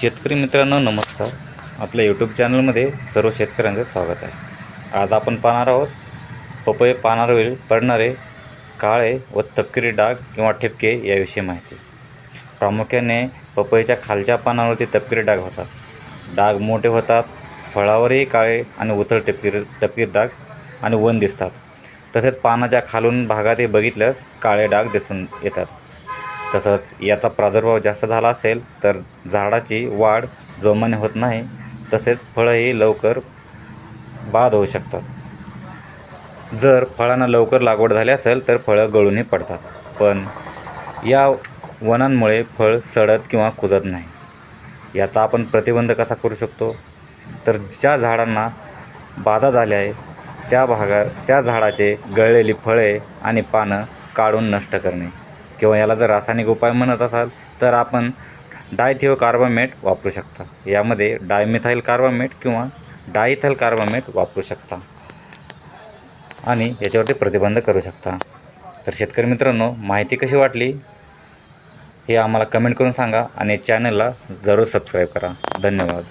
शेतकरी मित्रांनो नमस्कार. आपल्या यूट्यूब चॅनलमध्ये सर्व शेतकऱ्यांचं स्वागत आहे. आज आपण पाहणार आहोत पपई पानावरील पडणारे काळे व तपकिरी डाग किंवा ठिपके याविषयी माहिती. प्रामुख्याने पपईच्या खालच्या पानांवरती तपकिरी डाग होतात. डाग मोठे होतात फळावरही काळे आणि उथळ टपकिरी टपकीर डाग आणि वन दिसतात. तसेच पानाच्या खालून भागातही बघितल्यास काळे डाग दिसून येतात. तसंच याचा प्रादुर्भाव जास्त झाला असेल तर झाडाची वाढ जोमाने होत नाही तसेच फळंही लवकर बाद होऊ शकतात. जर फळांना लवकर लागवड झाली असेल तर फळं गळूनही पडतात पण या वनांमुळे फळ सडत किंवा कुजत नाही. याचा आपण प्रतिबंध कसा करू शकतो? तर ज्या झाडांना बाधा झाल्या आहे त्या भागात त्या झाडाचे गळलेली फळे आणि पानं काढून नष्ट करणे. किंवा याला जर रासायनिक उपाय म्हणत असाल तर आपण डायथिओ कार्बामेट वापरू शकता. यामध्ये डायमिथाईल कार्बामेट किंवा डायथल कार्बामेट वापरू शकता. आणि याच्यावरती प्रतिबंध करू शकता. तर शेतकरी मित्रांनो माहिती कशी वाटली? हे आम्हाला कमेंट करून सांगा आणि चॅनलला जरूर सबस्क्राईब करा. धन्यवाद.